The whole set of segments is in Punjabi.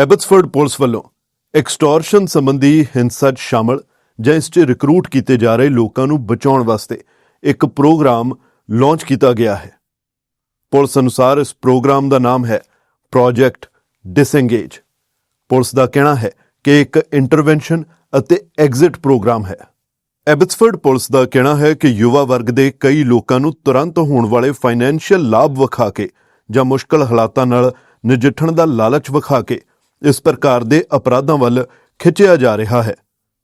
ਐਬਟਸਫੋਰਡ ਪੁਲਿਸ ਵੱਲੋਂ ਐਕਸਟੋਰਸ਼ਨ ਸੰਬੰਧੀ ਹਿੰਸਾ 'ਚ ਸ਼ਾਮਲ ਜਾਂ ਇਸ 'ਚ ਰਿਕਰੂਟ ਕੀਤੇ ਜਾ ਰਹੇ ਲੋਕਾਂ ਨੂੰ ਬਚਾਉਣ ਵਾਸਤੇ ਇੱਕ ਪ੍ਰੋਗਰਾਮ ਲਾਂਚ ਕੀਤਾ ਗਿਆ ਹੈ। ਪੁਲਿਸ ਅਨੁਸਾਰ ਇਸ ਪ੍ਰੋਗਰਾਮ ਦਾ ਨਾਮ ਹੈ ਪ੍ਰੋਜੈਕਟ ਡਿਸਐਂਗੇਜ ਪੁਲਿਸ ਦਾ ਕਹਿਣਾ ਹੈ ਕਿ ਇੱਕ ਇੰਟਰਵੈਂਸ਼ਨ ਅਤੇ ਐਗਜ਼ਿਟ ਪ੍ਰੋਗਰਾਮ ਹੈ। ਐਬਟਸਫੋਰਡ ਪੁਲਿਸ ਦਾ ਕਹਿਣਾ ਹੈ ਕਿ ਯੁਵਾ ਵਰਗ ਦੇ ਕਈ ਲੋਕਾਂ ਨੂੰ ਤੁਰੰਤ ਹੋਣ ਵਾਲੇ ਫਾਈਨੈਂਸ਼ੀਅਲ ਲਾਭ ਵਿਖਾ ਕੇ ਜਾਂ ਮੁਸ਼ਕਲ ਹਾਲਾਤਾਂ ਨਾਲ ਨਜਿੱਠਣ ਦਾ ਲਾਲਚ ਵਿਖਾ ਕੇ ਇਸ ਪ੍ਰਕਾਰ ਦੇ ਅਪਰਾਧਾਂ ਵੱਲ ਖਿੱਚਿਆ ਜਾ ਰਿਹਾ ਹੈ।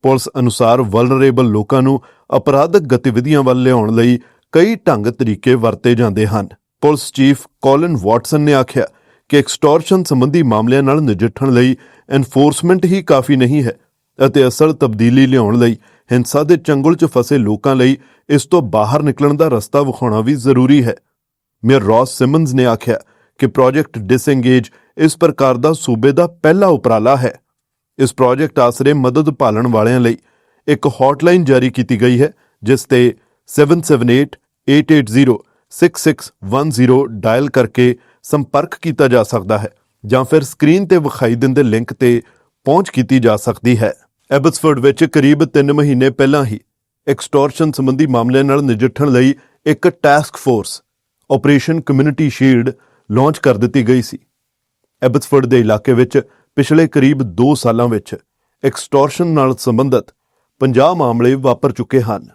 ਪੁਲਿਸ ਅਨੁਸਾਰ ਵਲਨਰੇਬਲ ਲੋਕਾਂ ਨੂੰ ਅਪਰਾਧਕ ਗਤੀਵਿਧੀਆਂ ਵੱਲ ਲਿਆਉਣ ਲਈ ਕਈ ਢੰਗ ਤਰੀਕੇ ਵਰਤੇ ਜਾਂਦੇ ਹਨ। ਪੁਲਿਸ ਚੀਫ ਕੋਲਿਨ ਵਾਟਸਨ ਨੇ ਆਖਿਆ ਕਿ ਐਕਸਟੋਰਸ਼ਨ ਸੰਬੰਧੀ ਮਾਮਲਿਆਂ ਨਾਲ ਨਜਿੱਠਣ ਲਈ ਐਨਫੋਰਸਮੈਂਟ ਹੀ ਕਾਫੀ ਨਹੀਂ ਹੈ ਅਤੇ ਅਸਲ ਤਬਦੀਲੀ ਲਿਆਉਣ ਲਈ ਹਿੰਸਾ ਦੇ ਚੰਗੁਲ 'ਚ ਫਸੇ ਲੋਕਾਂ ਲਈ ਇਸ ਤੋਂ ਬਾਹਰ ਨਿਕਲਣ ਦਾ ਰਸਤਾ ਵਿਖਾਉਣਾ ਵੀ ਜ਼ਰੂਰੀ ਹੈ। ਮੇਅਰ ਰੌਸ ਸਿਮਨਸ ਨੇ ਆਖਿਆ ਕਿ ਪ੍ਰੋਜੈਕਟ ਡਿਸਐਂਗੇਜ ਇਸ ਪ੍ਰਕਾਰ ਦਾ ਸੂਬੇ ਦਾ ਪਹਿਲਾ ਉਪਰਾਲਾ ਹੈ। ਇਸ ਪ੍ਰੋਜੈਕਟ ਆਸਰੇ ਮਦਦ ਪਾਲਣ ਵਾਲਿਆਂ ਲਈ ਇੱਕ ਹੌਟਲਾਈਨ ਜਾਰੀ ਕੀਤੀ ਗਈ ਹੈ, ਜਿਸ ਤੇ 7788806610 ਡਾਇਲ ਕਰਕੇ ਸੰਪਰਕ ਕੀਤਾ ਜਾ ਸਕਦਾ ਹੈ ਜਾਂ ਫਿਰ ਸਕਰੀਨ ਤੇ ਵਿਖਾਈ ਦਿੰਦੇ ਲਿੰਕ ਤੇ ਪਹੁੰਚ ਕੀਤੀ ਜਾ ਸਕਦੀ ਹੈ। ਐਬਸਫੋਰਡ ਵਿੱਚ ਕਰੀਬ 3 ਮਹੀਨੇ ਪਹਿਲਾਂ ਹੀ ਐਕਸਟੋਰਸ਼ਨ ਸੰਬੰਧੀ ਮਾਮਲਿਆਂ ਨਾਲ ਨਜਿੱਠਣ ਲਈ ਇੱਕ task force operation community shield launch ਕਰ ਦਿੱਤੀ ਗਈ ਸੀ। ਐਬਟਸਫੋਰਡ ਦੇ ਇਲਾਕੇ ਵਿੱਚ ਪਿਛਲੇ ਕਰੀਬ 2 ਸਾਲਾਂ ਵਿੱਚ ਐਕਸਟੋਰਸ਼ਨ ਨਾਲ ਸੰਬੰਧਿਤ 50 ਮਾਮਲੇ ਵਾਪਰ ਚੁੱਕੇ ਹਨ।